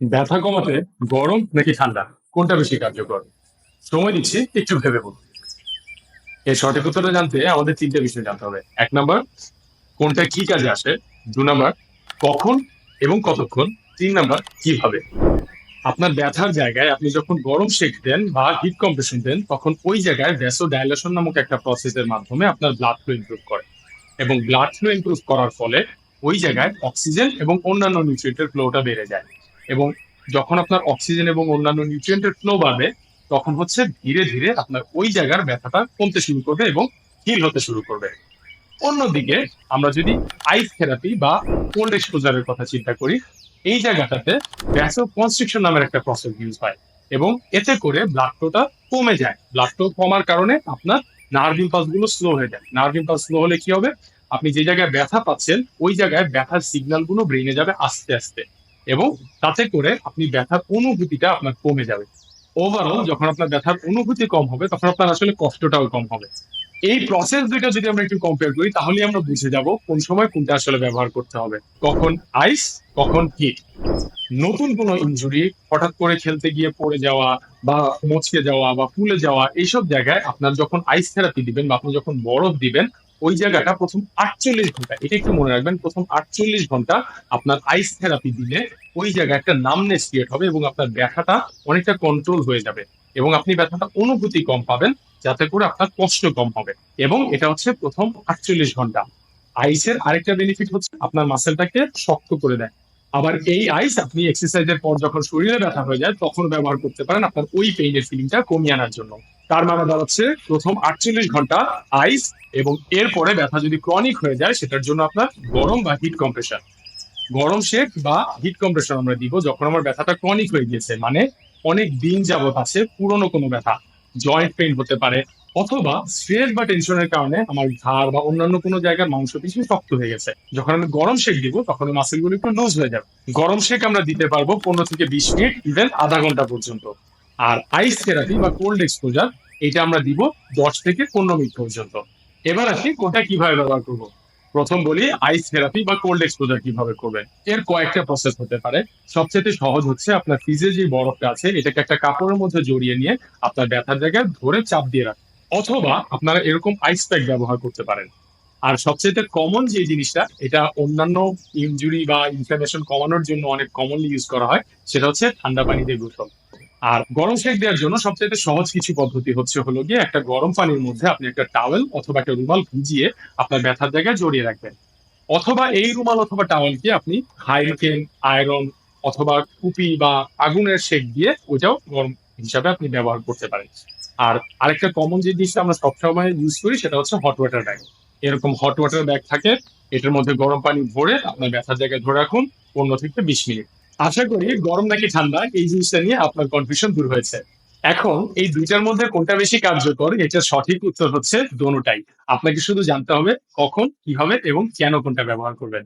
ব্যথা কমাতে গরম নাকি ঠান্ডা? কোনটা বেশি কার্যকর? সময় দিচ্ছি, একটু ভেবে বলুন। এর সঠিক উত্তরটা জানতে আমাদের তিনটা বিষয় জানতে হবে। এক নাম্বার, কোনটা কি কাজে আসে? দু নাম্বার, কখন এবং কতক্ষণ? তিন নাম্বার, কীভাবে? আপনার ব্যথার জায়গায় আপনি যখন গরম সেক দেন বা হিট কম্প্রেশন দেন, তখন ওই জায়গায় ভ্যাসো ডাইলেশন নামক একটা প্রসেসের মাধ্যমে আপনার ব্লাড ফ্লো ইমপ্রুভ করে। এবং ব্লাড ফ্লো ইমপ্রুভ করার ফলে ওই জায়গায় অক্সিজেন এবং অন্যান্য নিউট্রিয়েন্টের ফ্লোটা বেড়ে যায়। এবং যখন আপনার অক্সিজেন এবং অন্যান্য নিউট্রিয়েন্টের ফ্লো বাড়বে, তখন হচ্ছে ধীরে ধীরে আপনার ওই জায়গার ব্যথাটা কমতে শুরু করবে এবং হিল হতে শুরু করবে। অন্যদিকে আমরা যদি আইস থেরাপি বা কোল্ড এক্সপোজারের কথা চিন্তা করি, এই জায়গাটাতে ভ্যাসো কনস্ট্রিকশন নামের একটা প্রসেস ইউজ হয় এবং এতে করে ব্লাড ফ্লোটা কমে যায়। ব্লাড ফ্লো কমার কারণে আপনার নার্ভ ইম্পালসগুলো স্লো হয়ে যায়। নার্ভ ইম্পালস স্লো হলে কি হবে? আপনি যে জায়গায় ব্যথা পাচ্ছেন, ওই জায়গায় ব্যথার সিগন্যালগুলো ব্রেনে যাবে আস্তে আস্তে। এবং তাতে করে আপনি ব্যথার অনুভূতিটা আপনার কমে যাবে। ওভারঅল যখন আপনার ব্যথার অনুভূতি কম হবে তখন আপনার আসলে কষ্টটাও কম হবে। এই প্রসেস দুইটা যদি আমরা একটু কম্পেয়ার করি তাহলে আমরা বুঝে যাব কোন সময় কোনটা আসলে ব্যবহার করতে হবে। কখন আইস কখন হিট নতুন কোনো ইনজুরি হঠাৎ করে খেলতে গিয়ে পড়ে যাওয়া বা মচকে যাওয়া বা ফুলে যাওয়া এইসব জায়গায় আপনার যখন আইস থেরাপি দিবেন বা আপনি যখন বরফ দিবেন ওই জায়গাটা প্রথম আটচল্লিশ ঘণ্টা এটা একটু মনে রাখবেন প্রথম আটচল্লিশ ঘণ্টা আপনার আইস থেরাপি দিলে ওই জায়গায় একটা নামনেস ক্রিয়েট হবে এবং আপনার ব্যথাটা অনেকটা কন্ট্রোল হয়ে যাবে এবং আপনি ব্যথাটা অনুভূতি কম পাবেন যাতে করে আপনার কষ্ট কম হবে এবং এটা হচ্ছে প্রথম আটচল্লিশ ঘণ্টা। আইসের আরেকটা বেনিফিট হচ্ছে আপনার মাসেলটাকে শক্ত করে দেয়। আবার এই আইস আপনি এক্সারসাইজের পর যখন শরীরে ব্যথা হয়ে যায় তখন ব্যবহার করতে পারেন আপনার ওই পেইনের ফিলিংটা কমিয়ে আনার জন্য। তার মানে দাঁড়াচ্ছে প্রথম আটচল্লিশ ঘণ্টা আইস এবং এরপরে ব্যথা যদি ক্রনিক হয়ে যায়, সেটার জন্য আপনার গরম বা হিট কম্প্রেশন গরম শেক বা হিট কম্প্রেশন আমরা দিব যখন আমার ব্যথাটা ক্রনিক হয়ে গিয়েছে মানে অনেক দিন যাবত আছে পুরনো কোনো ব্যথা। জয়েন্ট পেইন হতে পারে, অথবা স্ট্রেস বা টেনশনের কারণে আমার ঘাড় বা অন্যান্য কোনো জায়গার মাংসপেশি শক্ত হয়ে গেছে। যখন আমি গরম শেক দিব, তখন ওই মাসেলগুলো একটু লুজ হয়ে যাবে। গরম শেক আমরা দিতে পারব পনেরো থেকে বিশ মিনিট ইভেন আধা ঘণ্টা পর্যন্ত। আর আইস থেরাপি বা কোল্ড এক্সপোজার এটা আমরা দিব দশ থেকে পনেরো মিনিট পর্যন্ত। এবার আসি কোনটা কীভাবে ব্যবহার করব। প্রথম বলি আইস থেরাপি বা কোল্ড এক্সপোজার কীভাবে করবেন। এর কয়েকটা প্রসেস হতে পারে। সবচেয়ে সহজ হচ্ছে আপনার ফ্রিজে যে বরফটা আছে, এটাকে একটা কাপড়ের মধ্যে জড়িয়ে নিয়ে আপনার ব্যথার জায়গায় ধরে চাপ দিয়ে রাখেন। অথবা আপনারা এরকম আইস প্যাক ব্যবহার করতে পারেন। আর সবচেয়ে কমন যে জিনিসটা, এটা অন্যান্য ইনজুরি বা ইনফ্লামেশন কমানোর জন্য অনেক কমনলি ইউজ করা হয়, সেটা হচ্ছে ঠান্ডা পানি দিয়ে গোসল আর গরম সেক দেওয়ার জন্য সবচেয়ে সহজ কিছু পদ্ধতি হচ্ছে হলো গিয়ে একটা গরম পানির মধ্যে আপনি একটা টাওয়েল অথবা একটা রুমাল ভিজিয়ে আপনার ব্যথার জায়গায় জড়িয়ে রাখবেন। অথবা এই রুমাল অথবা টাওয়েলকে আপনি হাইড্রোকেন আয়রন অথবা কুপি বা আগুনের শেক দিয়ে ওইটাও গরম হিসাবে আপনি ব্যবহার করতে পারেন। আর আরেকটা কমন যে জিনিসটা আমরা সবসময় ইউজ করি সেটা হচ্ছে হট ওয়াটার ব্যাগ এরকম হট ওয়াটার ব্যাগ থাকে, এটার মধ্যে গরম পানি ভরে আপনার ব্যথার জায়গায় ধরে রাখুন পনেরো থেকে বিশ মিনিট। আশা করি গরম নাকি ঠান্ডা, এই জিনিসটা নিয়ে আপনার কনফিউশন দূর হয়েছে। এখন এই দুইটার মধ্যে কোনটা বেশি কার্যকর, এটা সঠিক উত্তর হচ্ছে দোনোটাই। আপনাকে শুধু জানতে হবে কখন, কীভাবে এবং কেন কোনটা ব্যবহার করবেন।